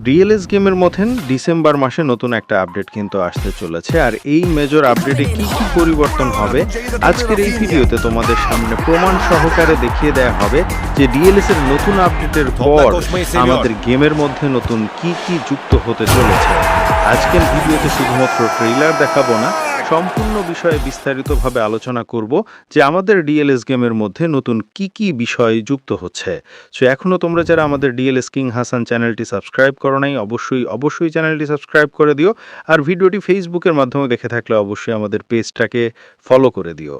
DLS গেমের মধ্যে December মাসে নতুন একটা আপডেট কিন্তু আসতে চলেছে আর এই মেজর আপডেটে কি কি পরিবর্তন হবে আজকের এই ভিডিওতে তোমাদের সামনে প্রমাণ সহকারে দেখিয়ে দেওয়া হবে যে ডিএলএস এর নতুন আপডেটের পর আমাদের গেমের মধ্যে নতুন কি কি যুক্ত হতে চলেছে। আজকের ভিডিওতে শুধুমাত্র ট্রেইলার দেখাবো না সম্পূর্ণ বিষয়ে বিস্তারিতভাবে আলোচনা করব যে আমাদের ডিএলএস গেমের মধ্যে নতুন কি কি বিষয় যুক্ত হচ্ছে। সো এখনও তোমরা যারা আমাদের ডিএলএস কিং হাসান চ্যানেলটি সাবস্ক্রাইব করো নাই, অবশ্যই অবশ্যই চ্যানেলটি সাবস্ক্রাইব করে দিও। আর ভিডিওটি ফেসবুকের মাধ্যমে দেখে থাকলে অবশ্যই আমাদের পেজটাকে ফলো করে দিও।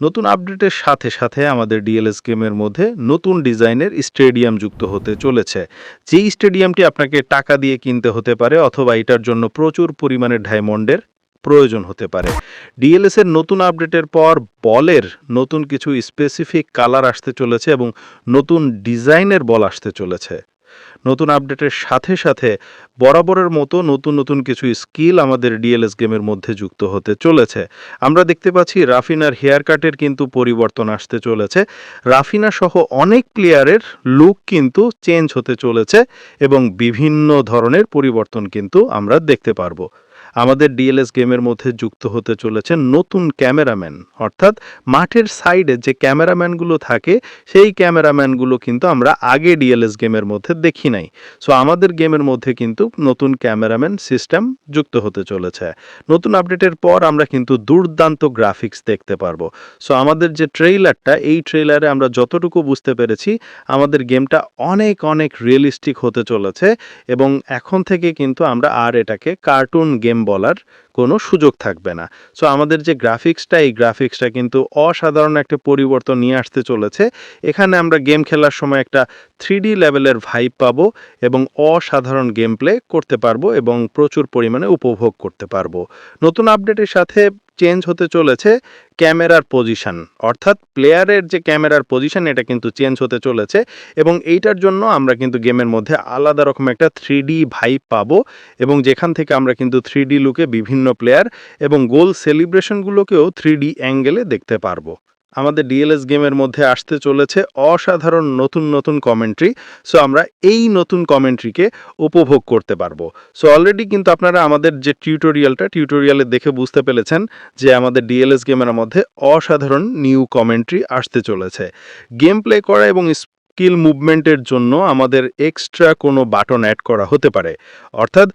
নতুন আপডেটের সাথে সাথে আমাদের ডিএলএস গেমের মধ্যে নতুন ডিজাইনের স্টেডিয়াম যুক্ত হতে চলেছে। যেই স্টেডিয়ামটি আপনাকে টাকা দিয়ে কিনতে হতে পারে অথবা এটার জন্য প্রচুর পরিমাণে ডায়মন্ডের প্রয়োজন হতে পারে। ডিএলএস এর নতুন আপডেটের পর বলের নতুন কিছু স্পেসিফিক কালার আসতে চলেছে এবং নতুন ডিজাইনের বল আসতে চলেছে। নতুন আপডেটের সাথে সাথে বরাবরের মতো নতুন নতুন কিছু স্কিল আমাদের ডিএলএস গেমের মধ্যে যুক্ত হতে চলেছে। আমরা দেখতে পাচ্ছি রাফিনার হেয়ার কাটের কিন্তু পরিবর্তন আসতে চলেছে। রাফিনা সহ অনেক প্লেয়ারের লুক কিন্তু চেঞ্জ হতে চলেছে এবং বিভিন্ন ধরনের পরিবর্তন কিন্তু আমরা দেখতে পারব। আমাদের ডিএলএস গেমের মধ্যে যুক্ত হতে চলেছে নতুন ক্যামেরাম্যান। অর্থাৎ মাঠের সাইডে যে ক্যামেরাম্যানগুলো থাকে, সেই ক্যামেরাম্যানগুলো কিন্তু আমরা আগে ডিএলএস গেমের মধ্যে দেখি নাই। সো আমাদের গেমের মধ্যে কিন্তু নতুন ক্যামেরাম্যান সিস্টেম যুক্ত হতে চলেছে। নতুন আপডেটের পর আমরা কিন্তু দুর্দান্ত গ্রাফিক্স দেখতে পারব। সো আমাদের যে ট্রেইলারটা এই ট্রেইলারে আমরা যতটুকু বুঝতে পেরেছি, আমাদের গেমটা অনেক অনেক রিয়েলিস্টিক হতে চলেছে এবং এখন থেকে কিন্তু আমরা আর এটাকে কার্টুন গেম বলার কোনো সুযোগ থাকবে না। সো আমাদের যে গ্রাফিক্সটা এই গ্রাফিক্সটা কিন্তু অসাধারণ একটা পরিবর্তন নিয়ে আসতে চলেছে। এখানে আমরা গেম খেলার সময় একটা থ্রি লেভেলের ভাইব পাবো এবং অসাধারণ গেম প্লে করতে পারব এবং প্রচুর পরিমাণে উপভোগ করতে পারব। নতুন আপডেটের সাথে চেঞ্জ হতে চলেছে ক্যামেরার পজিশন অর্থাৎ প্লেয়ারের যে ক্যামেরার পজিশন এটা কিন্তু চেঞ্জ হতে চলেছে এবং এইটার জন্য আমরা কিন্তু গেমের মধ্যে আলাদা রকম একটা থ্রি ডি ভাইব পাবো এবং যেখান থেকে আমরা কিন্তু থ্রি ডি লুকে বিভিন্ন প্লেয়ার এবং গোল সেলিব্রেশনগুলোকেও থ্রি ডি অ্যাঙ্গেলে দেখতে পারব। আমাদের ডিএলএস গেমের মধ্যে আসতে চলেছে অসাধারণ নতুন নতুন কমেন্ট্রি সো আমরা এই নতুন কমেন্ট্রিকে উপভোগ করতে পারব। সো অলরেডি কিন্তু আপনারা আমাদের যে টিউটোরিয়ালটা টিউটোরিয়ালে দেখে বুঝতে পেরেছেন যে আমাদের ডিএলএস গেমের মধ্যে অসাধারণ নিউ কমেন্ট্রি আসতে চলেছে। গেম প্লে করা এবং স্কিল মুভমেন্টের জন্য আমাদের এক্সট্রা কোনো বাটন অ্যাড করা হতে পারে। অর্থাৎ